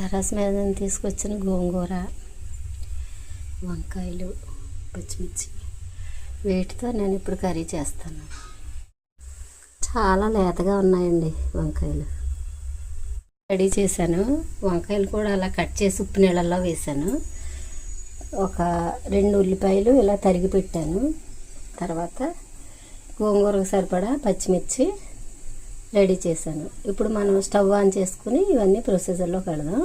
Terrace మీద నేను తీసుకొచ్చిన గోంగూర వంకాయలు పచ్చిమిర్చి వీటితో నేను ఇప్పుడు కర్రీ చేస్తాను. చాలా లేతగా ఉన్నాయండి వంకాయలు. రెడీ చేశాను. వంకాయలు కూడా అలా కట్ చేసి ఉప్పు నీళ్ళల్లో వేశాను. ఒక రెండు ఉల్లిపాయలు ఇలా తరిగి పెట్టాను. తర్వాత గోంగూరకు సరిపడా పచ్చిమిర్చి రెడీ చేశాను. ఇప్పుడు మనం స్టవ్ ఆన్ చేసుకుని ఇవన్నీ ప్రొసీజర్లోకి వెళదాం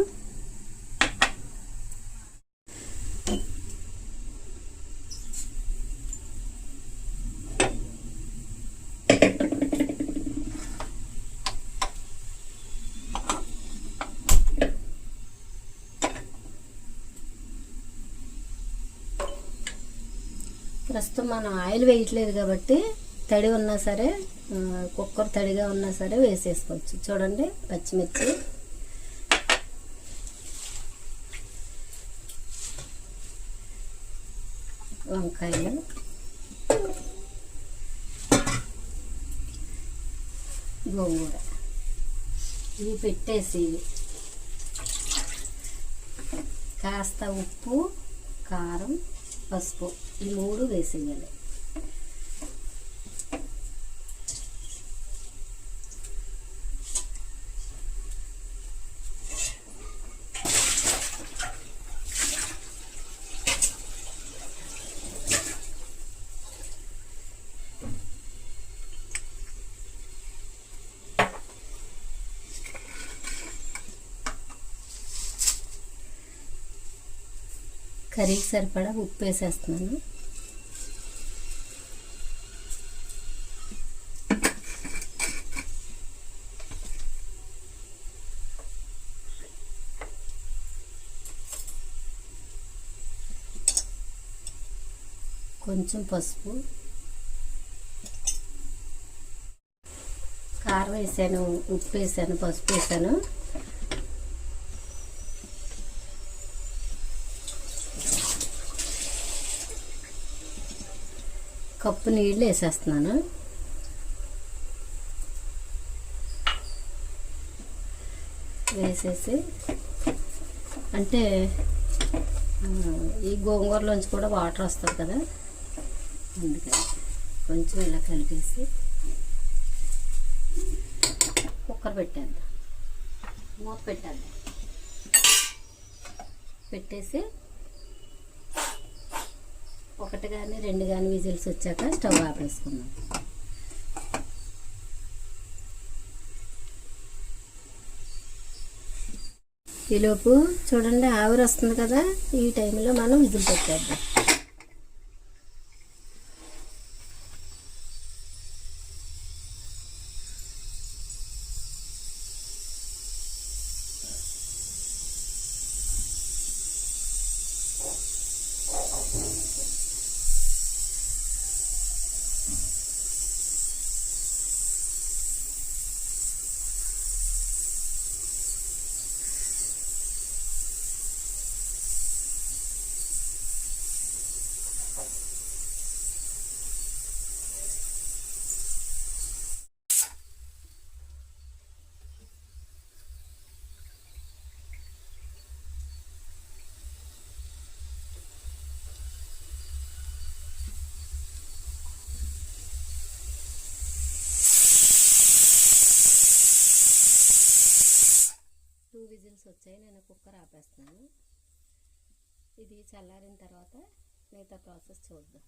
ప్రస్తుతం మనం ఆయిల్ వేయట్లేదు కాబట్టి తడి ఉన్నా సరే కుక్కర్ తడిగా ఉన్నా సరే వేసేసుకోవచ్చు. చూడండి పచ్చిమిర్చి. వంకాయలు. గోంగూర. ఇవి పెట్టేసి కాస్త ఉప్పు కారం పసుపు ఈ మూడు వేసేయాలి. కర్రీకి సరిపడా ఉప్పు వేసేస్తున్నాను. కొంచెం పసుపు. కారం వేసాను ఉప్పు వేసాను పసుపు వేసాను. కప్పు నీళ్ళు వేసేస్తున్నాను. వేసేసి అంటే ఈ గోంగూరలోంచి కూడా వాటర్ వస్తుంది కదా. అందుకని కొంచెం ఇలా కలిపేసి కుక్కర్ పెట్టేద్దాం. మూత పెట్టేద్దాం. పెట్టేసి ఒకటి కానీ రెండు కానీ విజిల్స్ వచ్చాక స్టవ్ ఆపేసుకుందాం ఈలోపు చూడండి ఆవిరి వస్తుంది కదా ఈ టైంలో మనం విజిల్ పెట్టేద్దాం. వచ్చాయి నేను కుక్కర్ ఆపేస్తున్నాను ఇది చల్లారిన తర్వాత మిగతా ప్రాసెస్ చూద్దాం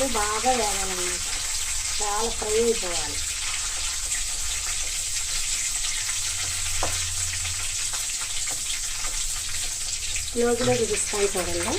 రోజులు బాగా వేగాలన్నమాట. చాలా ఫ్రై అయిపోవాలి. లోతులో బిగిస్తాను చూడండి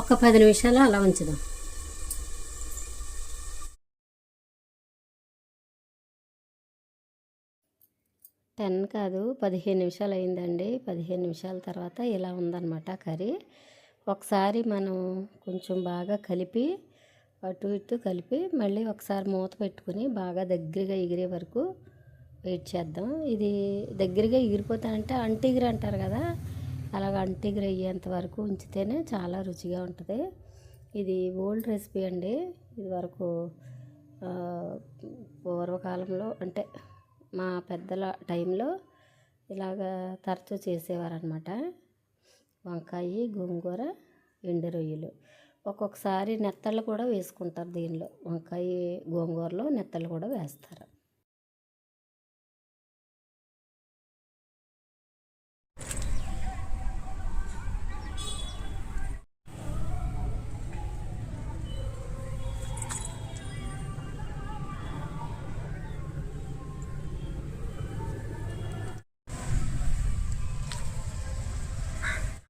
ఒక పది నిమిషాలు అలా ఉంచుదాం. టెన్ కాదు పదిహేను నిమిషాలు అయిందండి. పదిహేను నిమిషాల తర్వాత ఇలా ఉందన్నమాట కర్రీ. ఒకసారి మనం కొంచెం బాగా కలిపి అటు ఇటు కలిపి మళ్ళీ ఒకసారి మూత పెట్టుకుని బాగా దగ్గరగా ఎగిరే వరకు వెయిట్ చేద్దాం. ఇది దగ్గరగా ఎగిరిపోతా అంటే అంటిగిరి అంటారు కదా అలాగ అంటిగిరి అయ్యేంత వరకు ఉంచితేనే చాలా రుచిగా ఉంటుంది. ఇది ఓల్డ్ రెసిపీ అండి. ఇది వరకు పూర్వకాలంలో అంటే మా పెద్దల టైంలో ఇలాగ తరచూ చేసేవారనమాట వంకాయ గోంగూర ఎండు రొయ్యలు. ఒక్కొక్కసారి నెత్తళ్ళు కూడా వేసుకుంటారు దీనిలో. వంకాయ గోంగూరలో నెత్తళ్ళు కూడా వేస్తారు.